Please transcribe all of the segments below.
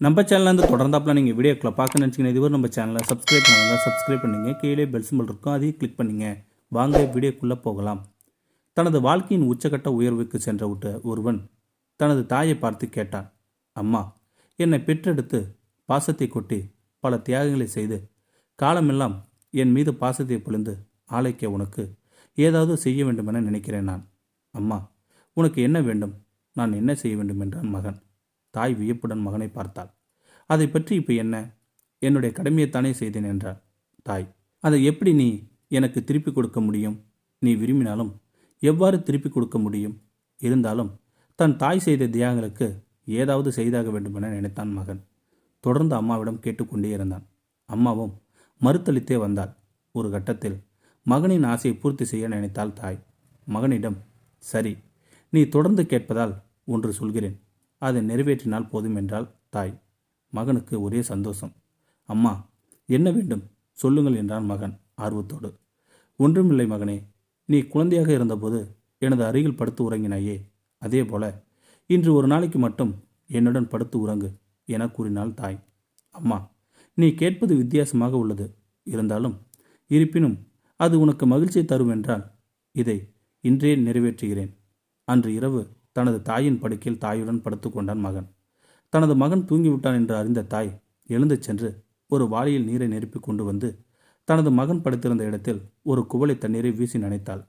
நம்ம சேனல்லேருந்து தொடர்ந்தாப்பில் நீங்கள் வீடியோக்களை பார்க்க நினச்சிங்கன்னா இதுவரை நம்ம சேனலை சப்ஸ்கிரைப் பண்ணுங்கள் சப்ஸ்கிரைப் பண்ணுங்க. கீழே பெல் சிம்பிள் இருக்கும். அதையும் கிளிக் பண்ணுங்க. வாங்க வீடியோக்குள்ளே போகலாம். தனது வாழ்க்கையின் உச்சக்கட்ட உயர்வுக்கு சென்ற விட்ட ஒருவன் தனது தாயை பார்த்து கேட்டான் அம்மா என்னை பெற்றெடுத்து பாசத்தை கொட்டி பல தியாகங்களை செய்து காலமெல்லாம் என் மீது பாசத்தை பொழிந்து ஆலைக்க உனக்கு ஏதாவது செய்ய வேண்டும் என நினைக்கிறேன் நான். அம்மா உனக்கு என்ன வேண்டும்? நான் என்ன செய்ய வேண்டும்? என்றான் மகன். தாய் வியப்புடன் மகனை பார்த்தாள். அதை பற்றி இப்போ என்ன? என்னுடைய கடமையைத்தானே செய்தேன் என்றார் தாய் அதை எப்படி நீ எனக்கு திருப்பி கொடுக்க முடியும்? நீ விரும்பினாலும் எவ்வாறு திருப்பி கொடுக்க முடியும்? இருந்தாலும் தன் தாய் செய்த தியாகங்களுக்கு ஏதாவது செய்தாக வேண்டுமென நினைத்தான் மகன். தொடர்ந்து அம்மாவிடம் கேட்டுக்கொண்டே இருந்தான். அம்மாவும் மறுத்தளித்தே வந்தாள். ஒரு கட்டத்தில் மகனின் ஆசையை பூர்த்தி செய்ய நினைத்தாள் தாய். மகனிடம் சரி நீ தொடர்ந்து கேட்பதால் ஒன்று சொல்கிறேன். அதை நிறைவேற்றினால் போதும் என்றால் தாய். மகனுக்கு ஒரே சந்தோஷம். அம்மா என்ன வேண்டும்? சொல்லுங்கள் என்றான் மகன் ஆர்வத்தோடு. ஒன்றுமில்லை மகனே நீ குழந்தையாக இருந்தபோது எனது அருகில் படுத்து உறங்கினாயே. அதே போல இன்று ஒரு நாளைக்கு மட்டும் என்னுடன் படுத்து உறங்கு என கூறினாள் தாய். அம்மா நீ கேட்பது வித்தியாசமாக உள்ளது. இருந்தாலும் இருப்பினும் அது உனக்கு மகிழ்ச்சியை தரும் என்றால் இதை இன்றே நிறைவேற்றுகிறேன். அன்று இரவு தனது தாயின் படுக்கையில் தாயுடன் படுத்துக்கொண்டான் மகன். தனது மகன் தூங்கிவிட்டான் என்று அறிந்த தாய் எழுந்து சென்று ஒரு வாளியில் நீரை நெருப்பி கொண்டு வந்து தனது மகன் படுத்திருந்த இடத்தில் ஒரு குவளை தண்ணீரை வீசி நினைத்தாள்.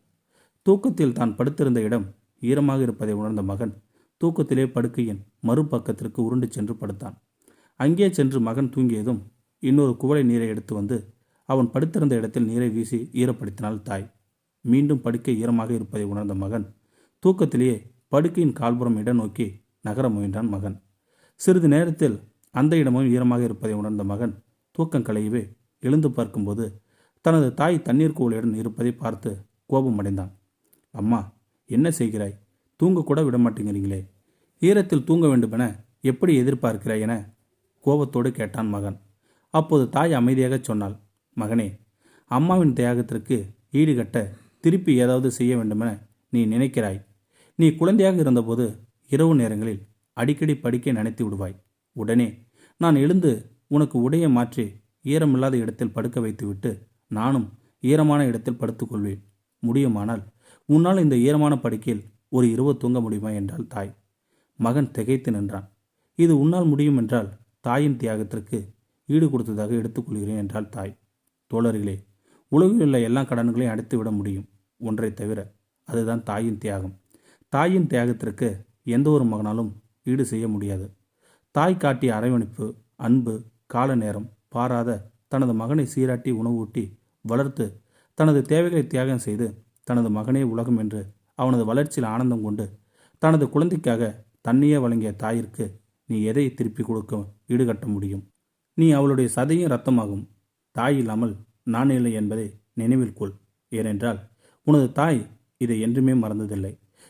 தூக்கத்தில் தான் படுத்திருந்த இடம் ஈரமாக இருப்பதை உணர்ந்த மகன் தூக்கத்திலே படுக்கையின் மறுபக்கத்திற்கு உருண்டு சென்று படுத்தான். அங்கே சென்று மகன் தூங்கியதும் இன்னொரு குவளை நீரை எடுத்து வந்து அவன் படுத்திருந்த இடத்தில் நீரை வீசி ஈரப்படுத்தினாள் தாய். மீண்டும் படுக்கை ஈரமாக இருப்பதை உணர்ந்த மகன் தூக்கத்திலேயே படுக்கையின் கால்புறம் இடம் நோக்கி நகர முயன்றான் மகன். சிறிது நேரத்தில் அந்த இடமும் ஈரமாக இருப்பதை உணர்ந்த மகன் தூக்கம் களையவே எழுந்து பார்க்கும்போது தனது தாய் தண்ணீர் கூலையுடன் இருப்பதை பார்த்து கோபம் அடைந்தான் அம்மா என்ன செய்கிறாய்? தூங்கக்கூட விடமாட்டேங்கிறீங்களே விட மாட்டேங்கிறீங்களே. ஈரத்தில் தூங்க வேண்டுமென எப்படி எதிர்பார்க்கிறாய் என கோபத்தோடு கேட்டான் மகன். அப்போது தாய் அமைதியாக சொன்னாள் மகனே அம்மாவின் தியாகத்திற்கு ஈடுகட்ட திருப்பி ஏதாவது செய்ய வேண்டுமென நீ நினைக்கிறாய். நீ குழந்தையாக இருந்தபோது இரவு நேரங்களில் அடிக்கடி படிக்க நினைத்து விடுவாய். உடனே நான் எழுந்து உனக்கு உடையை மாற்றி ஈரமில்லாத இடத்தில் படுக்க வைத்துவிட்டு நானும் ஈரமான இடத்தில் படுத்துக்கொள்வேன். முடியுமானால் உன்னால் இந்த ஈரமான படுக்கையில் ஒரு இரவு தூங்க முடியுமா என்றாள் தாய். மகன் திகைத்து நின்றான். இது உன்னால் முடியும் என்றால் தாயின் தியாகத்திற்கு ஈடு கொடுத்ததாக எடுத்துக்கொள்கிறேன் என்றாள் தாய். தோழர்களே உலகில் உள்ள எல்லா கடன்களையும் அடைத்து விட முடியும். ஒன்றை தவிர அதுதான் தாயின் தியாகம். தாயின் தியாகத்திற்கு எந்த ஒரு மகனாலும் ஈடு செய்ய முடியாது. தாய் காட்டிய அரவணைப்பு அன்பு கால நேரம் பாராத தனது மகனை சீராட்டி உணவூட்டி வளர்த்து தனது தேவைகளை தியாகம் செய்து தனது மகனே உலகம் என்று அவனது வளர்ச்சியில் ஆனந்தம் கொண்டு தனது குழந்தைக்காக தன்னையே வழங்கிய தாயிற்கு நீ எதை திருப்பி கொடுக்க ஈடுகட்ட முடியும்? நீ அவளுடைய சதையும் ரத்தமாகும் தாய் இல்லாமல் நான் இல்லை என்பதை நினைவில் கொள். ஏனென்றால் உனது தாய் இதை என்றுமே மறந்ததில்லை.